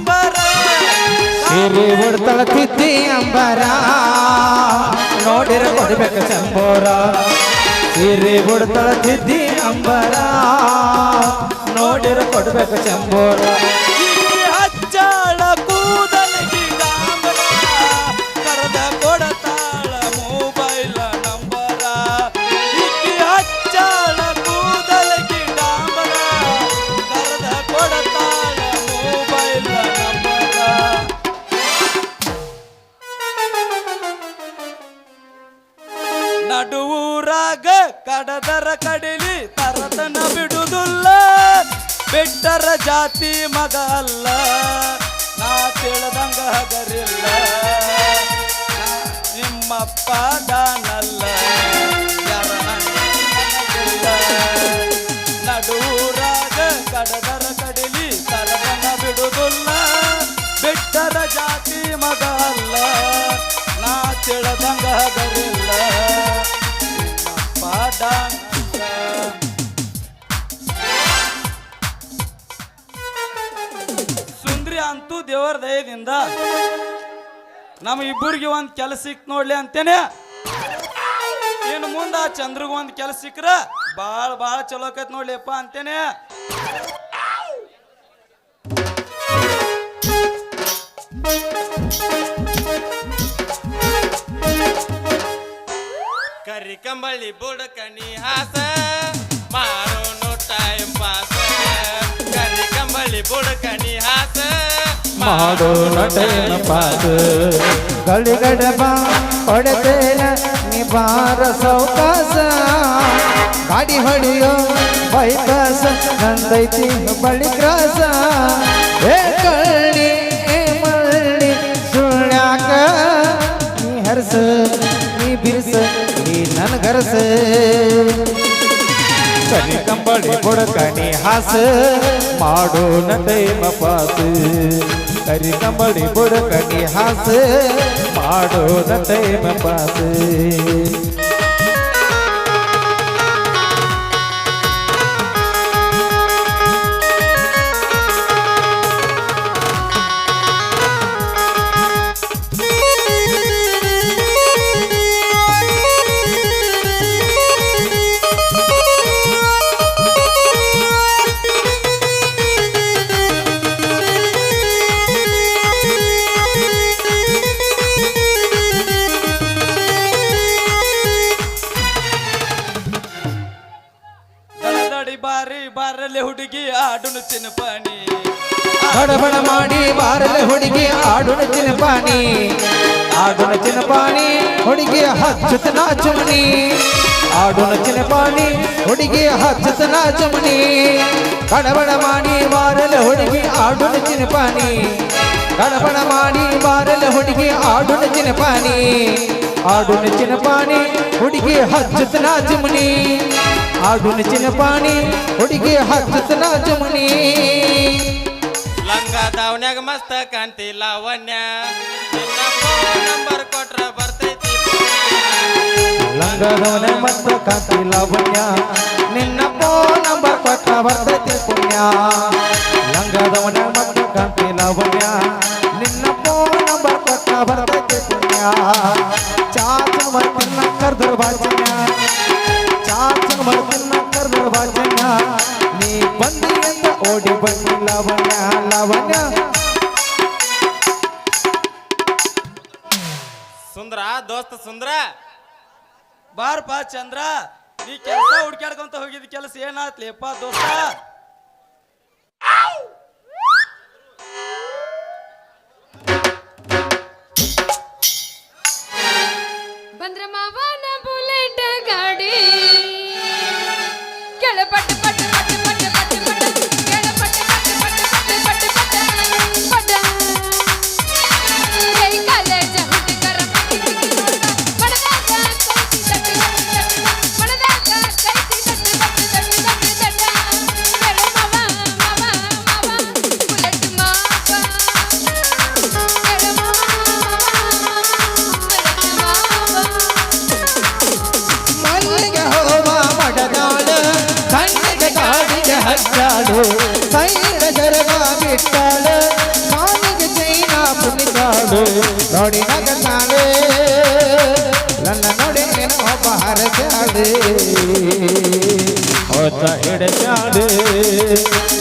Number ಸಿರಿ ತಿದ್ದಿ ಅಂಬರ. ನೋಡಿರ ಕೊಡ್ಬೇಕು ಚಂಬೋರ. ಸಿರಿ ಉಡ್ತಳ ತಿದ್ದಿ ಅಂಬರ. ನೋಡಿರ ಕೊಡ್ಬೇಕು ಚಂಬೋರ. ನಡುವೂರಾಗ ಕಡದರ ಕಡಿಲಿ ತರತನ ಬಿಡುದುಲ್ಲ. ಬಿಟ್ಟರ ಜಾತಿ ಮಗ ಅಲ್ಲ. ನಾ ತಿಳಿದಂಗ ಹಗರಿಲ್ಲ. ನಿಮ್ಮಪ್ಪ ದಾನಲ್ಲ. ನಡುವೂರಾಗ ಕಡದರ ಕಡಿಲಿ ತರತನ ಬಿಡುದುಲ್ಲ. ಬಿಟ್ಟರ ಜಾತಿ ಮಗ ಅಲ್ಲ. ತಿಳಿದಂಗ ಸುಂದ್ರಿ ಅಂತೂ ದೇವರ ದಯದಿಂದ ನಮ್ಮ ಇಬ್ಬರಿಗೆ ಒಂದು ಕೆಲಸ ಸಿಕ್ ನೋಡ್ಲಿ ಅಂತೇನೆ. ಇನ್ನು ಮುಂದೆ ಆ ಒಂದ್ ಒಂದು ಕೆಲಸ ಸಿಕ್ಕ್ರ ಭಾಳ ಭಾಳ ಚಲೋ ಆಕೈತ್ ನೋಡ್ಲಿಪ್ಪ ಅಂತೇನೆ. ಕರಿ ಕಂಬಳಿ ಬುಡಕ ಹಾಸ ಮಾರೋನು ಟೈಮ್ ಪಾಸ ಕರಿ ಕಂಬಳಿ ಬುಡಕ ಹಾಸ ಮಾಡೋ ಟೈಮ್ ಪಾಸ ಗಳಿಗಡ ಬಾ ಹೊಡೆದೇನ ನಿಬಾರ ಸೌಕಾಸ. ಗಾಡಿ ಹೊಡಿಯೋ ಬೈಕಾಸ ನಂದೈತಿ ಬಳಿ ಕ್ರಾಸ. ಏ ಕಳ್ಳಿ ಏ ಮಳ್ಳಿ ಸುಳ್ಯಾಕ ನೀ ಹರ್ಸ. ધન ઘરસે સની કંબળી બુડકની હાસ માડો ન તૈમ પાસ કરી કંબળી બુડકની હાસ માડો ન તૈમ પાસ ಬಾರಿ ಬಾರಲೆ ಹುಡುಗಿ ಆಡುನು ಚಿನ್ನಪಾಣಿ ಬಡಬಡ ಮಾಡಿ ಬಾರಲೆ ಹುಡುಗಿ ಆಡು ನಚ್ಚಿನ ಪಾಣಿ ಆಡು ನಚ್ಚಿನ ಪಾಣಿ ಹುಡುಗಿ ಹಚ್ಚುತ್ತ ನಾಚುಮಣಿ ಆಡು ನಚ್ಚಿನ ಪಾಣಿ ಹುಡುಗಿ ಹಚ್ಚುತ್ತ ನಾಚುಮಣಿ ಬಡಬಡ ಮಾಡಿ ಬಾರಲೆ ಹುಡುಗಿ ಆಡು ನಚ್ಚಿನ ಪಾಣಿ ಬಡಬಡ ಮಾಡಿ ಬಾರಲೆ ಹುಡುಗಿ ಆಡು ನಚ್ಚಿನ ಪಾಣಿ ಆಡು ನಚ್ಚಿನ ಪಾಣಿ ಹುಡುಗಿ ಹಚ್ಚುತ್ತ ನಾಚುಮಣಿ ಆಡು ನೆಚ್ಚಿನ ಪಾಣಿ ಹುಡುಗಿ ಹಚ್ಚುತ್ತ ನಾಚುಮಣಿ ಲಂಗ ದಾವನ್ಯಾಗ ಮಸ್ತ ಕಾಂತಿ ಲಾವಣ್ಯ. ನಂಬರ್ ಕೊಟ್ರ ಬರ್ತೈತಿ ಲಂಗ ದಾವನ್ಯಾಗ ಮಸ್ತ ಕಾಂತಿ ಲಾವಣ್ಯ. ನಿನ್ನ ಫೋನ್ ನಂಬರ್ ಕೊಟ್ಟ ಬರ್ತೈತಿ ಪುಣ್ಯ ಲಂಗ ದಾವನ್ಯಾಗ ಮಸ್ತ ಕಾಂತಿ ಲಾವಣ್ಯ. ನಿನ್ನ ಫೋನ್ ನಂಬರ್ ಕೊಟ್ಟ ಬರ್ತೈತಿ ಪುಣ್ಯ ಸುಂದ್ರ ದೋಸ್ತ ಸುಂದ್ರ. ಬಾರ್ಪಾ ಚಂದ್ರ ನೀ ಕೆಲಸ ಹುಡ್ಕ್ಯಾಡ್ಕೊಂತ ಹೋಗಿದ್ ಕೆಲಸ ಏನಾತ್ಲಿಪ್ಪ ದೋಸ್ತ.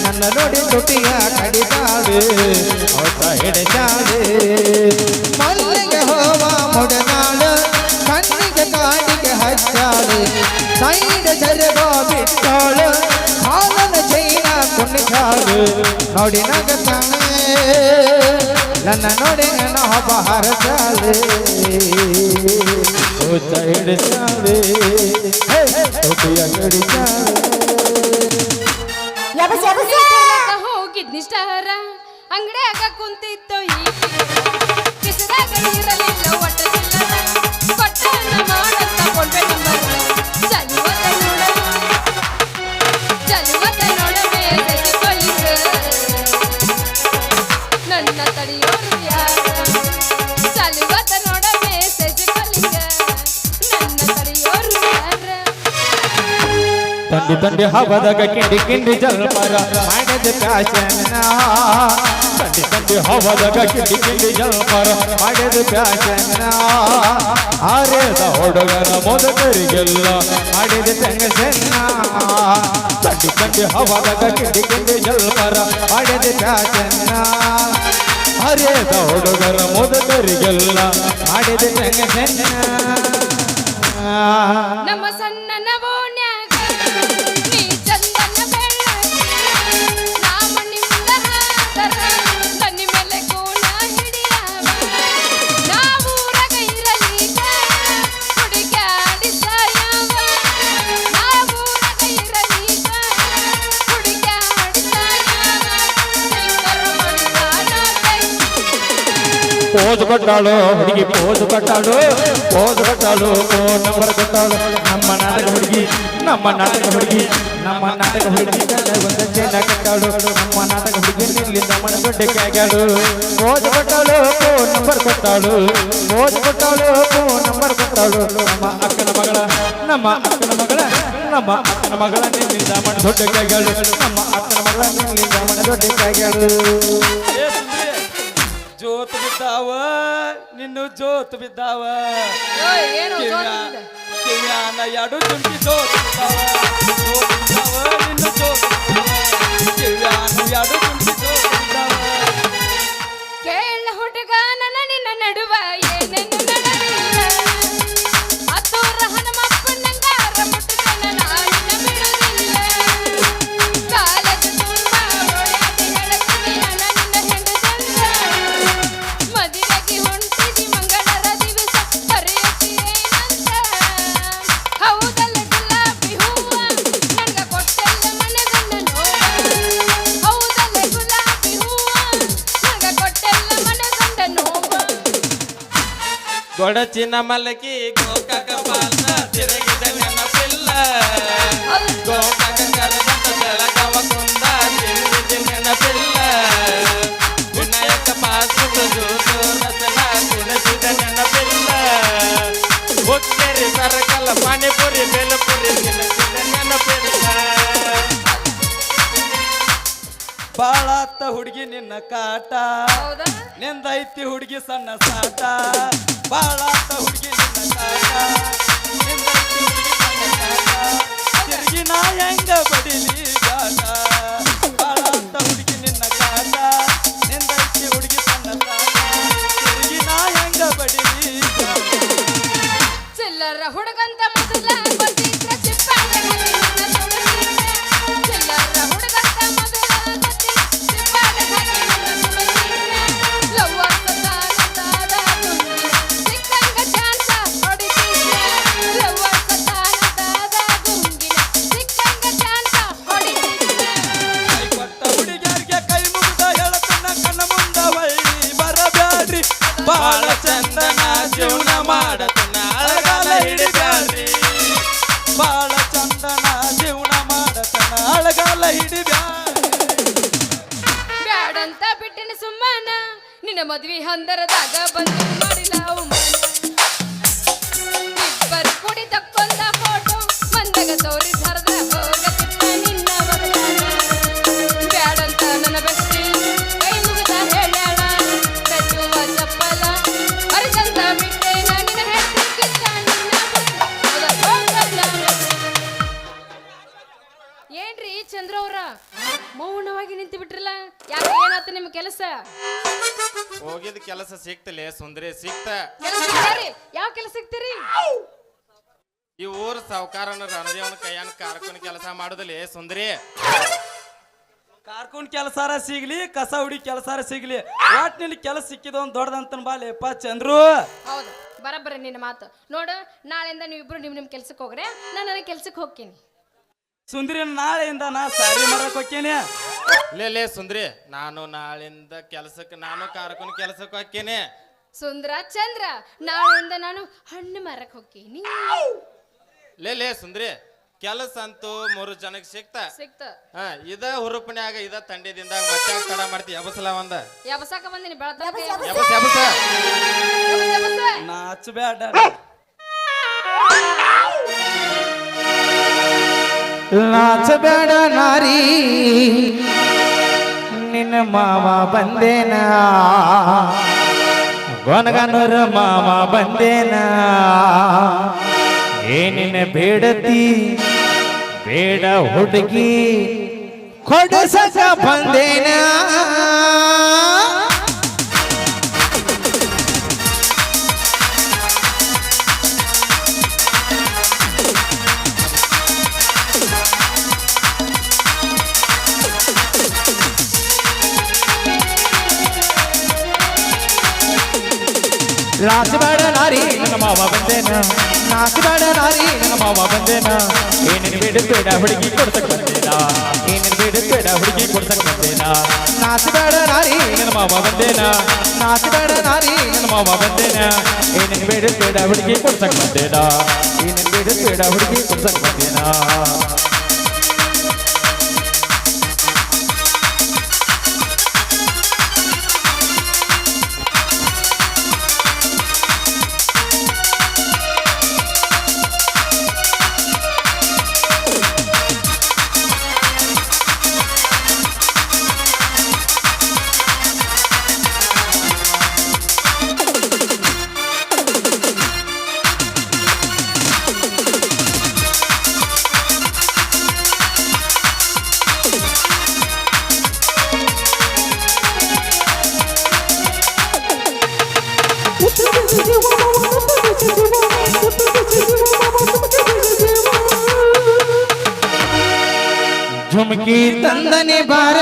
ನನ್ನ ನೋಡಿ ತುಟಿಯ ಕಡಿತಾಳೆ ಹೊತ್ತ ಹಿಡಚಾಳೆ ಮಲ್ಲಿಗೆ ಹೋವ ಮುಡನಾಳು ಕಣ್ಣಿಗೆ ಕಾಡಿಗೆ ಹಚ್ಚಾಳು ಸೈಡ್ ಜರಗೋ ಬಿಟ್ಟಾಳು ಹಾಲನ ಚೈನ ಕುಣಿಸಾಳು ನೋಡಿ ನಗತಾಳೆ ನನ್ನ ನೋಡಿ ಏನೋ ಒಬ್ಬ ಹರಸಾಳೆ ಹೊತ್ತ ಹಿಡಚಾಳೆ ತುಟಿಯ ಕಡಿತಾಳೆ ಅಂಗಡಿಯಾಗ ಹೋಗಿದ್ನಿಷ್ಟಾರ ಅಂಗಡಿಯಾಗ ಕುಂತಿತ್ತು ತಂಡಿ ಹವದಾಗ ಕಿಂಡಿ ಕಿಂಡಿ ಜಲ್ಪರ ಮಾಡಿದ ಪ್ಯಾಶನ ತಂಡಿ ತಂಡಿ ಹವದಾಗ ಕಿಂಡಿ ಕಿಂಡಿ ಜಲ್ಪರ ಮಾಡಿದ ಪ್ಯಾಶನ ಆರೇದ ಹುಡುಗನ ಮೊದಲರಿಗೆಲ್ಲ ಮಾಡಿದ ತೆಂಗಸೆನ್ನ ತಂಡಿ ತಂಡಿ ಹವದಾಗ ಕಿಂಡಿ ಕಿಂಡಿ ಜಲ್ಪರ ಮಾಡಿದ ಪ್ಯಾಶನ ಹರಿಯದ ಹುಡುಗರ ಮೊದಲರಿಗೆಲ್ಲ ಮಾಡಿದ ತೆಂಗಸೆನ್ನ ನಮ್ಮ ಸಣ್ಣ ಪೋಜು ಕೊಟ್ಟಾಳು, ಹುಡುಗಿ పోజు ಕೊಟ್ಟಾಳು పోజు ನಮ್ಮ ನಾಟಕ ಹುಡುಗಿ, ನಮ್ಮ ನಾಟಕ ಹುಡುಗಿ, ನಮ್ಮ ನಾಟಕ ಹುಡುಗಿ ಒಂದು ಚೆನ್ನ ಕಟ್ಟಾಳು. ನಮ್ಮ ನಾಟಕ ಹುಡುಗಿ ನಿಲ್ಲಿಂದ ಮನದೊಡ್ಡ ಕ್ಯಾಗ್ಯಾಳು ಪೋಜು ಕೊಟ್ಟಾಳು ಫೋನ್ ನಂಬರ್ ಕೊಟ್ಟಾಳು. ಪೋಜು ಕೊಟ್ಟಾಳು ಫೋನ್ ನಂಬರ್ ಕೊಟ್ಟಾಳು. ನಮ್ಮ ಅಕ್ಕನ ಮಗಳ, ನಮ್ಮ ಅಕ್ಕನ ಮಗಳ, ನಮ್ಮ ಮಗಳ ನಿಲ್ಲಿಂದ ಮನ ದೊಡ್ಡ ಕ್ಯಾಗ್ಯಾಳು ನಮ್ಮ ಅಕ್ಕನ ಮಗಳ ನಿಲ್ಲಿಂದ ಮನ ದೊಡ್ಡ ಜೋತ್ ಬಿದ್ದಾವ? ನಿನ್ನು ಜೋತ್ ಬಿದ್ದಾವ? ಕಿವ್ಯಾನ ಎರಡು ಜುಂಟಿ ಜೋತ್ ಬಿದ್ದಾವ? ನಿನ್ನು ಜೋತ್ ಕಿವ್ಯಾನ ಎರಡು ಜುಂಟಿ ಜೋತ್ ಬಿದ್ದಾವ? ಕೇಳ ಹುಡುಗ. ಗೊಡಚಿನ ಮಲಗಿ ಗೋಕಾಕ ಬಾಲ್ನ ತಿರುಗಿದ ನೆನಪಿಲ್ಲ ಗೋಕಾಕ ಕರಗಂಟ ಬೆಳಗವ ಕುಂದ ತಿರುಗಿದ ನೆನಪಿಲ್ಲ ವಿನಾಯಕ ಪಾಸುದು ಜೂಸು ರಸನ ಕುಣಿಸಿದ ನೆನಪಿಲ್ಲ ಹುಕ್ಕೇರಿ ಸರಕಲ ಪಾನಿಪುರಿ ಬೇಲಪುರಿ ತಿನ್ನಿಸಿದ ನೆನಪಿಲ್ಲ ಬಾಳಾತ ಹುಡುಗಿ ನಿನ್ನ ಕಾಟ. ನಿಂದೈತಿ ಹುಡುಗಿ ಸಣ್ಣ ಸಾಟ. ಬಾಳಾತ ಹುಡುಗಿ ಹುಡುಗಿ ನಾ ಹೆಂಗ ಸಾವುಕಾರನ ರಣದೇವನ ಕೈಯನ್ನ ಕಾರ್ಕೊಂಡ್ ಕೆಲಸ ಮಾಡುದಲ್ಲಿ ಸುಂದರಿ. ಕಾರ್ಕೊಂಡ್ ಕೆಲಸಾರ ಸಿಗ್ಲಿ ಕಸ ಹುಡಿ ಕೆಲಸಾರ ಸಿಗ್ಲಿ. ಒಟ್ಟಿನಲ್ಲಿ ಕೆಲಸ ಸಿಕ್ಕಿದ ಒಂದ್ ದೊಡ್ಡದಂತನ್ ಬಾ ಲೇಪ ಚಂದ್ರು? ಹೌದು ಬರಬ್ಬರ ನಿನ್ನ ಮಾತು. ನೋಡು ನಾಳೆಯಿಂದ ನೀವಿಬ್ರು ನಿಮ್ ನಿಮ್ ಕೆಲ್ಸಕ್ಕೆ ಹೋಗ್ರೆ ನಾನು ನನ್ನ ಕೆಲ್ಸಕ್ಕೆ ಹೋಗ್ತೀನಿ. ಸುಂದ್ರಿ ನಾಳೆಯಿಂದ ನಾ ಸಾರಿ ಮರಕ್ ಹೋಗ್ತೇನೆ. ಲೇ ಲೇ ಸುಂದ್ರಿ ನಾನು ನಾಳಿಂದ ಕೆಲಸಕ್ಕೆ ನಾನು ಕಾರ್ಕೊಂಡ್ ಕೆಲಸಕ್ಕೆ ಹೋಗ್ತೇನೆ. ಸುಂದ್ರ ಚಂದ್ರ ನಾಳೆಯಿಂದ ನಾನು ಹಣ್ಣು ಮಾರಕ್ ಹೋಗ್ತೀನಿ. ಲೇ ಲೇ ಸುಂದ್ರಿ. ಕೆಲಸ ಅಂತೂ ಮೂರು ಜನಕ್ಕೆ ಸಿಕ್ತ. ಸಿಕ್ತ. ಹಾ ಇದ ಹುರುಪನ್ಯಾಗ ಇದ ತಂಡಿದಿಂದ ಮತ್ತೆ ತಡ ಮಾಡ್ತಿ ಎಬಸಲ ಒಂದ. ಎಬಸಾಕ ಬಂದಿನಿ ಬೆಳತನಕ ಎಬಸ್ ಎಬಸ. ಯಬಸ್, ಯಬಸ್. ನಾ ಹಚ್ಚಬೇಡ ನಾಚಬೇಡ ನಾರಿ. ನಿನ್ನ ಮಾವ ಬಂದೇನ? ಗೊನಗನೂರ ಮಾವ ಬಂದೇನ? ಏನಿನ ಬೇಡತಿ ಬೇಡ ಹುಡುಗಿ ಕೊಡಸಕ ಬಂದೇನ? ನಾಚಬೇಡ ನಾರಿ ನನ್ನ ಮಾವ ಬಂದೇನ? ನಾಚಬೇಡ ನಾರಿ. ನನ್ನ ಮಾವ ಬಂದೇನ? ಏನೇನು ಬೇಡ ಹುಡುಗಿ ಕೊಡ್ಸಕ್ ಬಂದೇನ? ಏನೇನು ಬೇಡ ಹುಡುಗಿ ಕೊಡ್ಸಕ್ ಬಂದೇನ? ನಾರಿ, ನನ್ನ ಮಾವ ಬಂದೇನ? ನಾರಿ, ನನ್ನ ಮಾವ ಬಂದೇನ? ಏನೇನು ಬೇಡ ಹುಡುಗಿ ಕೊಡ್ಸಕ್ ಬಂದೇನ? ಏನೇನು ಬೇಡ ಹುಡುಗಿ ಕೊಡ್ಸಕ್ ಝುಮ್ಕಿ ತಂದನೆ ಬಾರ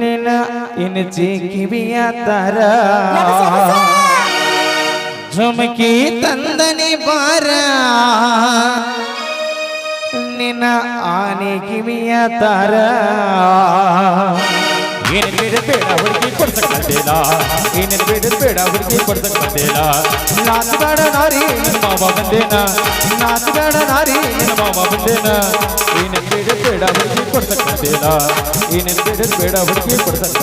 ನಿನ್ನ ಇನಚಿ ಕಿವಿಯ ತರ ಝುಮ್ಕಿ ತಂದನೆ ಬಾರ ನಿನ್ನ ಆನೆ ಕಿವಿಯ ತರ ಏನ್ ಬೇಡ ಬೇಡ, ಹುಡುಗಿ ಕೊಡ್ಸಕ್ ಏನ್ ಬೇಡ ಬೇಡ, ಹುಡುಗಿ ಕೊಡ್ಸಕ್ ಬಂದೇನ ನಾಚಬೇಡ ನಾರಿ, ನಿನ್ನ ಮಾವ ಬಂದೇನ. ನಾಚಬೇಡ ನಾರಿ, ನಿನ್ನ ಮಾವ ಬಂದೇನ. ಏನ್ ಬೇಡ ಬೇಡ, ಹುಡುಗಿ ಕೊಡ್ಸಕ್ ಬಂದೇನ ಏನ್ ಬೇಡ ಬೇಡ, ಹುಡುಗಿ ಕೊಡ್ಸಕ್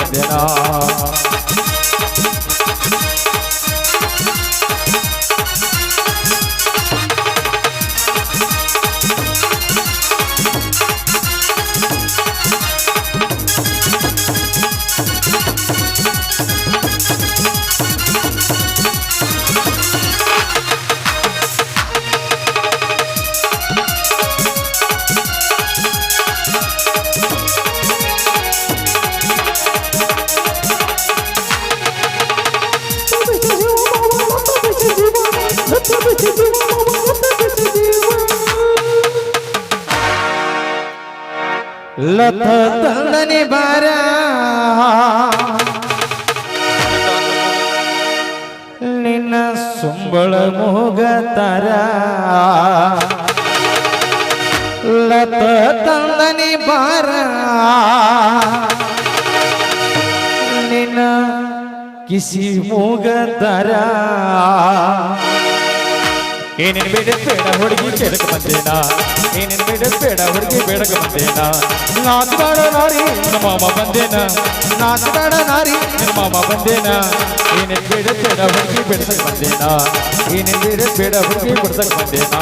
ಲತ ತಂದನಿ ಬಾರ. ನಿನ್ನ ಕಿಸಿ ಮೂಗತರ ಏನೇನು ಬೇಡ ಹುಡುಗಿ ಬೇಡಕ್ಕೆ ಬಂದೇನ? ಏನೇನು ಬೇಡ ಹುಡುಗಿ ಬೇಡಕ್ಕೆ ಬಂದೇನ? ನಾಚು ಬೇಡ ನಾರಿ ನನ್ನ ಮಾಮ ಬಂದೇನ? ನಾಚು ಬೇಡ ನಾರಿ. ನನ್ನ ಮಾಮ ಬಂದೇನ? ಏನೇನು ಬೇಡ ಬೇಡ ಹುಡುಗಿ ಬೇಡಸಕ್ ಬಂದೇನ? ಏನೇನು ಬೇಡ ಬೇಡ ಹುಡುಗಿ ಬಿಡ್ಸಕ್ಕೆ ಬಂದೇನ?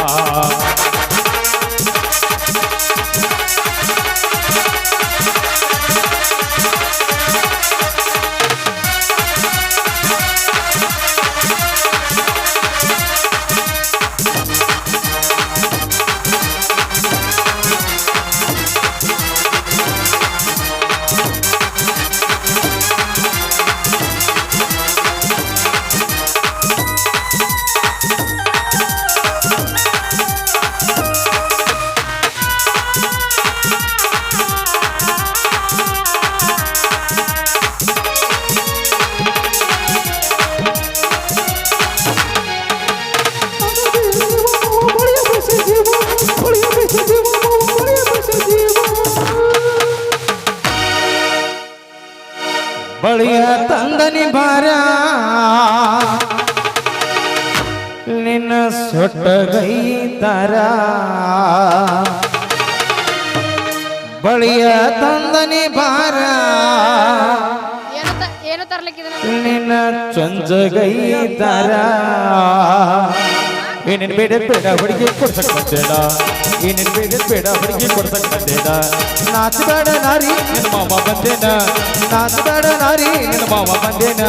भरा निन सुट गई तारा ಬಳಿಯ ತಂದನೆ ಬಾರ. ನಿನ್ನ ಚಂಜಗೈ ತರ ಏನೇನ್ ಬೇಡ ಬೇಡ, ಹುಡುಗಿ ಕೊಡ್ಸಕ್ ಬಂದೇನ ಏನೇನ್ ಬೇಡ ಬೇಡ, ಹುಡುಗಿ ಕೊಡ್ಸಕ್ ನಾಚಬೇಡ ನಾರಿ, ನಿನ್ನ ಮಾವ ಬಂದೇನ. ನಾಚಬೇಡ ನಾರಿ, ನಿನ್ನ ಮಾವ ಬಂದೇನ.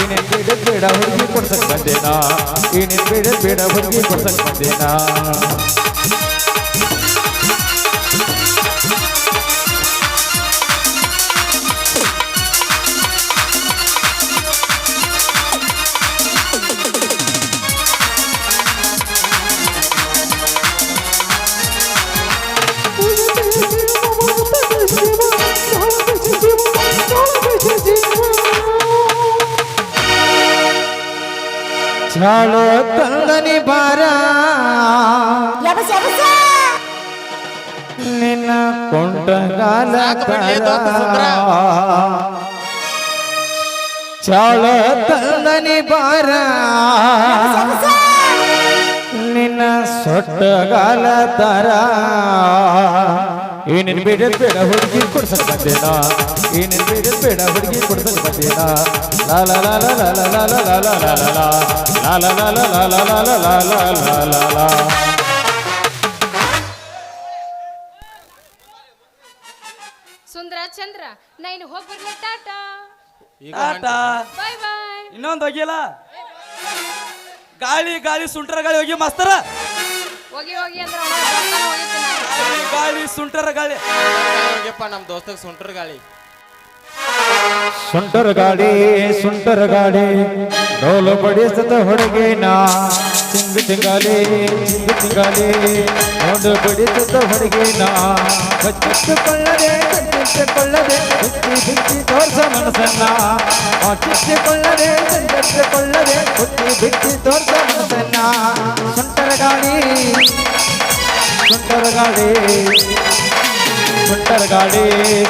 ಏನೇನು ಬೇಡ ಬೇಡ, ಹುಡುಗಿ ಕೊಡ್ಸಕ್ ಬಂದೇನ ಏನೇನ್ ಬೇಡ ಬೇಡ, ಹುಡುಗಿ ಕೊಡ್ಸಕ್ చాలో తందని బారా నిన్న కొంటగాల చాల తందని బారా నిన్న సొట్టగాల తరా ಏನೇನ್ ಬೇಡ ಬೇಡ ಹುಡುಗಿ ಕೊಡ್ಸಕ್ ಬಂದೇನ ಏನೇನ್ ಬೇಡ ಬೇಡ ಹುಡುಗಿ ಕೊಡ್ಸಕ್ ಬಂದೇನ ಲಾಲ ಲಾಲ ಲಾಲ ಲಾಲ ಲಾಲ ಲಾಲ ಲಾಲ ಲಾಲ ಲಾಲ ಲಾಲ ಲಾಲ ಲಾಲ ಲಾಲ ಸುಂದ್ರ ಚಂದ್ರ ನಾ ಇನ್ನು ಹೋಗಿ ಬರ್ಲಿ ಟಾಟಾ ಈಗ ಟಾಟಾ ಬಾಯ್ ಬಾಯ್ ಇನ್ನೊಂದು ಹೋಗಿಲ್ಲ ಗಾಳಿ ಗಾಳಿ ಸುಂಟರ ಗಾಳಿ ಹೋಗಿ ಮಾಸ್ತರ ಹೋಗಿ ಹೋಗಿ ಅಂದ್ರೆ ಹೋಗಿ ನಾನು. ಗಾಳಿ ಸುಂಟರ ಗಾಳಿ ಹೋಗ್ಯಪ್ಪ ನಮ್ಮ ದೋಸ್ತಗ್ ಸುಂಟರ ಗಾಳಿ ಸುಂಟರ ಗಾಡಿ ಸುಂಟರ ಗಾಡಿ ಡೋಲು ಬಡಿಸದ ಹುಡುಗಿನ ಚಿಂಗ ತಿಂಗಾಲಿ ಚಿಂಗ ತಿಂಗಾಲಿ ಡೋಲು ಬಡಿಸದ ಹುಡುಗಿನ ಬಚ್ಚಿಟ್ಟುಕೊಳ್ಳದೆ ಬಚ್ಚಿಟ್ಟುಕೊಳ್ಳದೆ ಬುತ್ತಿ ಬಿಚ್ಚಿ ತೋರ್ಸ ಮನಸ್ಸನ್ನ. ಬಚ್ಚಿಟ್ಟುಕೊಳ್ಳದೆ ಬಚ್ಚಿಟ್ಟುಕೊಳ್ಳದೆ ಬುತ್ತಿ ಬಿಚ್ಚಿ ತೋರ್ಸ ಮನಸ್ಸನ್ನ. ಸುಂಟರ ಗಾಡಿ ಸುಂಟರ ಗಾಡಿ ಸುಂದರ ಗಾಡಿ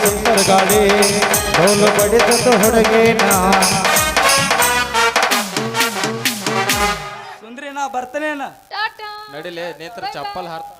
ಸುಂದರ ಗಾಡಿ ಡೋಲು ಬಡಿದದ್ದು ಹೊಡಗೇನ. ಸುಂದ್ರಿ ನಾ ಬರ್ತೇನೆ ಟಾಟಾ. ನಡಿಲೆ ನೇತ್ರ ಚಪ್ಪಲ್ ಹಾರ್ತ.